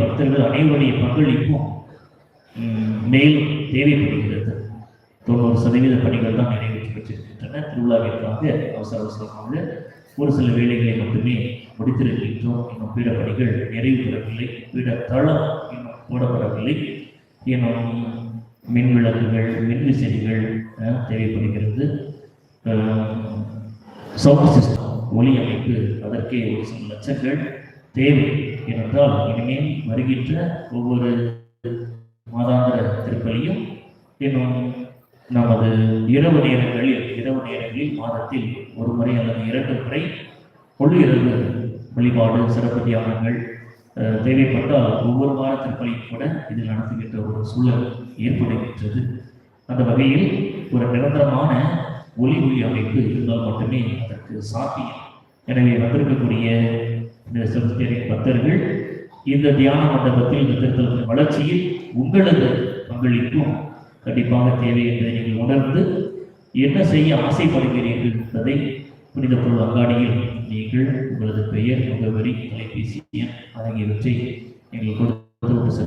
பக்தர்கள் அனைவருடைய பங்களிப்பும் மேலும் தேவைப்படுகிறது. தொண்ணூறு சதவீத பணிகள் தான் நிறைவேற்றி பெற்றிருக்கின்றன திருவிழாவிற்காக அவசர அவசரமாக ஒரு சில வேலைகளை மட்டுமே முடித்திருக்கின்றோம். இன்னும் பீட பணிகள் நிறைவு பெறவில்லை பீட தளம் இன்னும் போடப்படவில்லை. இன்னும் மின் விளக்குகள் மின் விசிறிகள் தேவைப்படுகிறது. சவுண்ட் சிஸ்டம் ஒலி அமைப்பு அதற்கே ஒரு சில லட்சங்கள் தேவை. ஏனென்றால் இனிமேல் வருகின்ற ஒவ்வொரு மாதாந்திர திருப்பலியும் இன்னும் நமது இரவு நேரங்களில் இரவு நேரங்களில் மாதத்தில் ஒரு முறை அல்லது இரண்டு முறை முழு இரவு வழிபாடு சிறப்பு தியானங்கள் தேவைப்பட்டால் ஒவ்வொரு வார திருப்பலியும் கூட இதில் நடத்துகின்ற ஒரு சூழல் ஏற்படுகின்றது. அந்த வகையில் ஒரு நிரந்தரமான ஒலி ஒளி அமைப்பு இருந்தால் மட்டுமே அதற்கு சாத்தியம். எனவே வந்திருக்கக்கூடிய இந்த செபஸ்தியரின் பக்தர்கள் இந்த தியான மண்டபத்தில் இந்த திருத்தலத்தின் வளர்ச்சியில் உங்களது பங்களிப்பும் கண்டிப்பாக தேவை என்பதை நீங்கள் உணர்ந்து என்ன செய்ய ஆசைப்படுகிறீர்கள் என்பதை புனித பொருள் அங்காடியில் நீங்கள் உங்களது பெயர் முகவரி தொலைபேசி எண் ஆகியவற்றை நீங்கள் கொடுத்து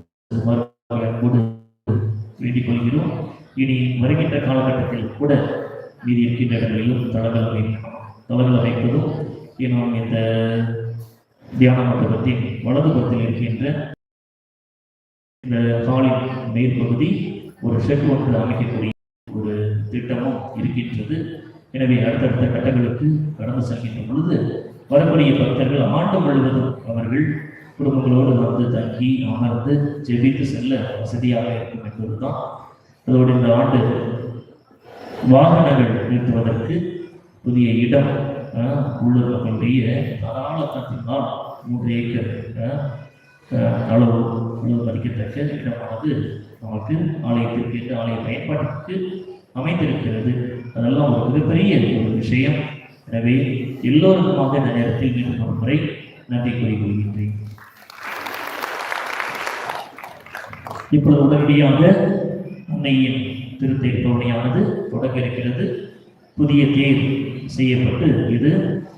வேண்டிக் கொள்கிறோம். இனி வருகின்ற காலகட்டத்தில் கூட மீதி இருக்கின்ற இடங்களிலும் தளங்கள் அமைக்கணும் தளங்கள் அமைப்பதும் இன்னும் இந்த தியான மண்டபத்தின் வலதுபுறத்தில் இருக்கின்ற இந்த ஹாலின் மேற்பகுதி ஒரு ஷெட் ஒன்று அமைக்கக்கூடிய ஒரு திட்டமும் இருக்கின்றது. எனவே அடுத்தடுத்த கட்டங்களுக்கு கடந்து செல்கின்ற பொழுது வரக்கூடிய பக்தர்கள் ஆண்டு முழுவதும் அவர்கள் குடும்பங்களோடு வந்து தங்கி அமர்ந்து ஜெபித்து செல்ல வசதியாக இருக்கும் என்பதுதான். அதோடு இந்த ஆண்டு வாகனங்கள் நிறுத்துவதற்கு புதிய இடம் உள்ளூர் மக்களுடைய தாராளத்தினால் மூன்று ஏக்கர் அளவு அளவு படிக்கத்தக்க இடமானது நமக்கு ஆலயத்திற்கு என்று ஆலய பயன்பாட்டிற்கு அமைந்திருக்கிறது. அதெல்லாம் ஒரு மிகப்பெரிய ஒரு விஷயம். எனவே எல்லோருக்குமாக இந்த நேரத்தில் மீண்டும் ஒரு முறை நன்றி கூறிக்கொள்கின்றேன். இப்பொழுது உடனடியாக அன்னையின் திருத்தேர் பவனியானது தொடங்க இருக்கிறது. புதிய தேர் செய்யப்பட்டு இது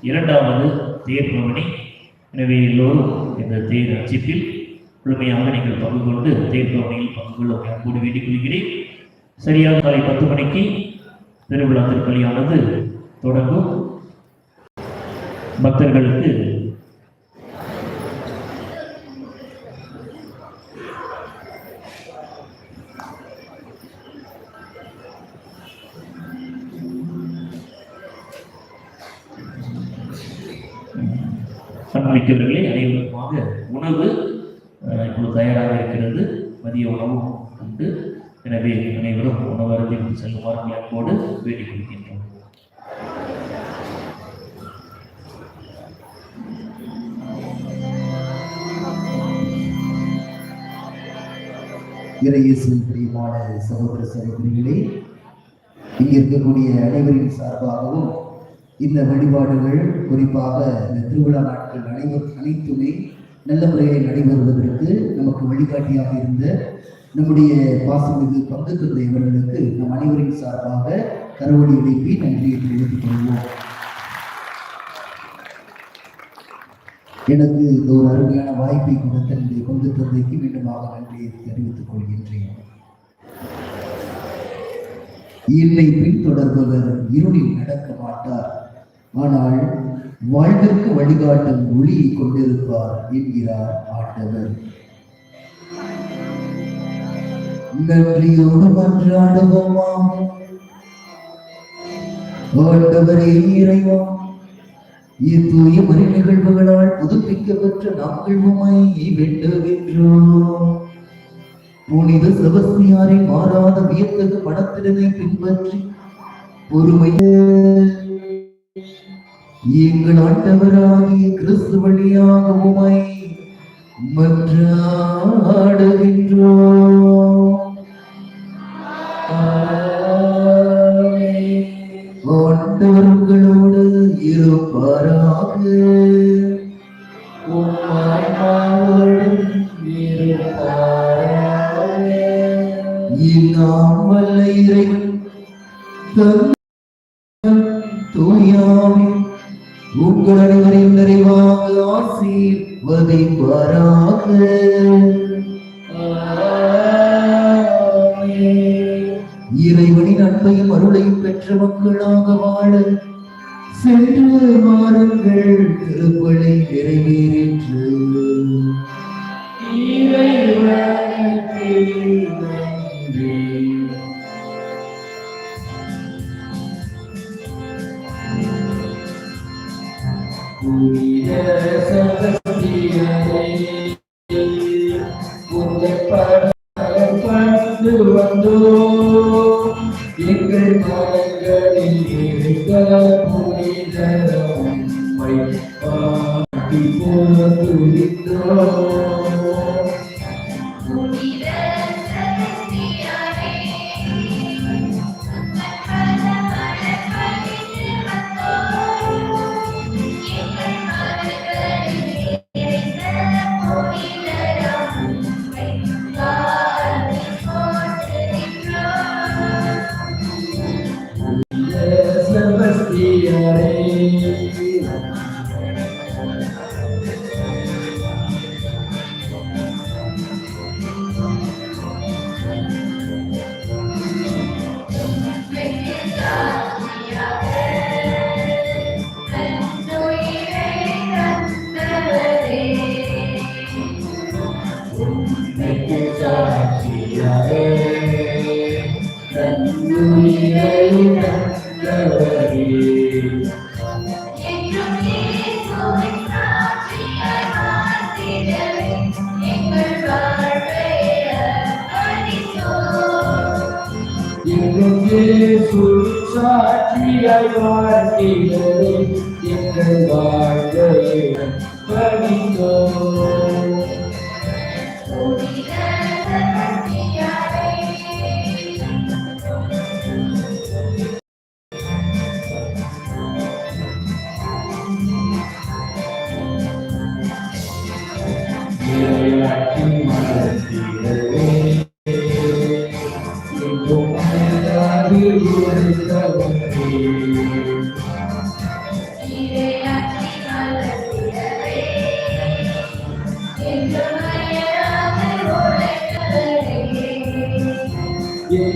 இரண்டாவது தேர் பவனி எனவே எல்லோரும் இந்த தேர் அச்சிப்பில் முழுமையாக நீங்கள் பங்கு கொண்டு தேர் பவனியில் பங்கு கொள்ள அன்போடு வேண்டிக் கொள்கிறேன். சரியாக காலை பத்து மணிக்கு திருவிழா திருப்பலியானது தொடங்கும். பக்தர்களுக்கு அன்பளித்தவர்களே அனைவருக்குமாக உணவு இப்போது தயாராக இருக்கிறது. மதிய உணவும் உண்டு. எனவே அனைவரும் உணவு செல்லுமாறு அன்போடு வேண்டிக் கொள்கின்றோம் இறையேசுவின் பிரியமான சகோதர சகோதரிகளே இங்கே இருக்கக்கூடிய அனைவரின் சார்பாகவும் இந்த வழிபாடுகள் குறிப்பாக இந்த திருவிழா நாட்கள் அனைவரும் அனைத்துமே நல்ல முறையில் நடைபெறுவதற்கு நமக்கு வழிகாட்டியாக இருந்த நம்முடைய பாசமிகு பங்கு தந்தை இவர்களுக்கு நம் அனைவரின் சார்பாக கருவடி எழுப்பி நன்றியை தெரிவித்துக் கொள்வோம். எனக்கு இந்த ஒரு அருமையான வாய்ப்பை கொடுத்த என்னுடைய பங்கு தந்தைக்கு மீண்டுமாக நன்றியை தெரிவித்துக் கொள்கின்றேன். என்னை பின்தொடர்பவர் இருளில் நடக்க மாட்டார். ஆனால் வாழ்விற்கு வழிகாட்டும் ஒளி கொண்டிருப்பார் என்கிறார் ஆண்டவர். நன்றியோடு மன்றாடுவோமாம். ஆண்டவரே இறைவா இத்தூய மறை நிகழ்வுகளால் புதுப்பிக்கப்பெற்ற நாங்கள் உமை வேண்டுகின்றோம். புனித செபஸ்தியாரின் மாறாத வியத்தகு படத்திறனை பின்பற்றி பொறுமையே எங்கள் ஆண்டவராகிய கிறிஸ்து வழியாக உமை மன்றாடுகின்றோம். ஆண்டவர் உங்களோடு இருப்பாராக. உங்கள் அனைவரையும் நிறைவாக ஆசீர்வதிப்பாராக. இறைவனின் அன்பையும் அருளையும் பெற்ற மக்களாக வாழ சென்று வாருங்கள் திருப்பலை நிறைவேறிற்று உங்கள் படம் எங்கள் மனங்களில் இருக்க புனித உம்மை பாடி சாட்சியாய் வாழ்கிறே, எங்கள்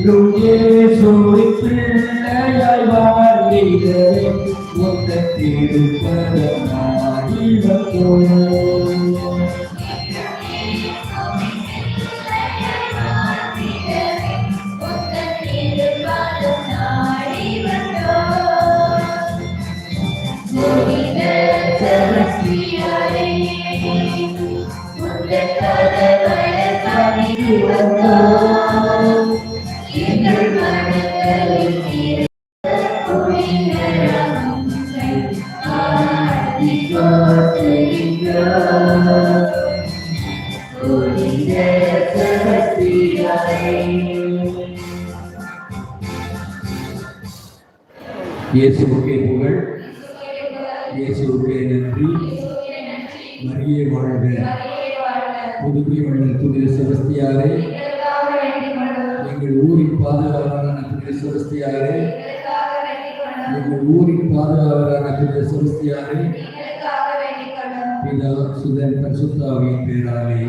என்றும் இயேசுவின் பிள்ளையாய் வாழ்கிறே, உந்தன் திருப்பதமாகி வந்தோம். எங்கள் மனங்களில் ஆடி இயேசுவுக்கே புகழ் இயேசுவுக்கே நன்றி மரியே வாழ்க புதுமை உள்ள புதிய செபஸ்தியாரே எங்கள் ஊரின் பாதுகாவலரான புதிய செபஸ்தியாரே எங்கள் ஊரின் பாதுகாவலரான புதிய செபஸ்தியாரே பிதா சுதன் பரிசுத்தாவின் பேராலே.